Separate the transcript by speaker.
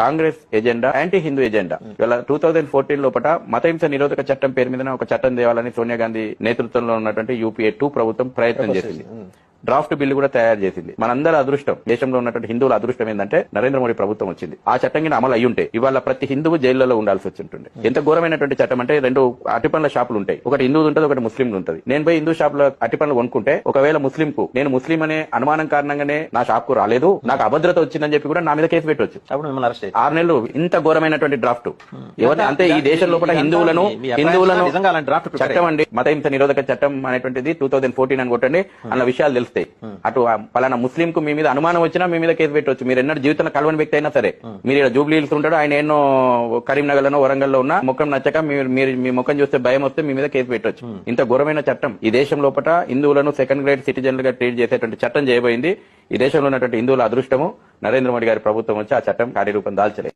Speaker 1: Congress agenda anti Hindu agenda ఇవాళ two thousand fourteen లోపల మతహింస నిరోధక చట్టం పేరు మీద ఒక చట్టం తేవాలని సోనియా గాంధీ నేతృత్వంలో ఉన్నటువంటి యూపీఏ టూ ప్రభుత్వం ప్రయత్నం చేసింది. డ్రాఫ్ట్ బిల్లు కూడా తయారు చేసింది. మనందరి అదృష్టం దేశంలో ఉన్నటువంటి హిందువుల అదృష్టం ఏంటంటే నరేంద్ర మోడీ ప్రభుత్వం వచ్చింది. ఆ చట్టం కింద అమలు అయ్యి ఉంటే ఇవాళ ప్రతి హిందువు జైల్లో ఉండాల్సి వచ్చి ఉంటుంది ఎంత ఘోరమైనటువంటి చట్టం అంటే రెండు అటిపండ్ల షాపులు ఉంటాయి. ఒకటి హిందువు ఉంటుంది ఒకటి ముస్లిం ఉంటుంది. నేను పోయి హిందూ షాప్లో అటిపండ్లు కొనుక్కుంటే ఒకవేళ ముస్లిం కు నేను ముస్లిం అనే అనుమానం కారణంగానే నా షాప్కు రాలేదు నాకు అభద్రత వచ్చిందని చెప్పి కూడా నా మీద కేసు పెట్టవచ్చు
Speaker 2: అప్పుడు మిమ్మల్ని అరెస్ట్ చేసి
Speaker 1: ఆరు నెలలు ఇంత ఘోరమైనటువంటి డ్రాఫ్ట్. ఎవరిని అంతే ఈ దేశం లోపల హిందువులను హిందువులను చట్టం అండి. మతహింస నిరోధక చట్టం అనేటువంటిది టూ థౌసండ్ ఫోర్టీన్ అని కొట్టండి. అన్న విషయాలు తెలుస్తాయి అటు పలానా ముస్లిం కు మీ మీద అనుమానం వచ్చినా మీ మీద కేసు పెట్టవచ్చు. మీరు ఎన్నడూ జీవితంలో కలవని వ్యక్తి అయినా సరే. మీరు ఇక్కడ జూబ్లీ హిల్స్ ఉంటాడు ఆయన ఎన్నో కరీంనగర్ లోనో వరంగల్లో ఉన్న ముఖం నచ్చక మీరు మీరు మీ ముఖం చూస్తే భయం వస్తే మీ మీద కేసు పెట్టవచ్చు. ఇంత ఘోరమైన చట్టం. ఈ దేశం లోపల హిందువులను సెకండ్ గ్రేడ్ సిటిజన్లుగా ట్రీట్ చేసేటువంటి చట్టం చేయబోయింది. ఈ దేశంలో ఉన్నటువంటి హిందువుల అదృష్టము నరేంద్ర మోడీ గారి ప్రభుత్వం వచ్చి ఆ చట్టం కార్యరూపం దాల్చలేదు.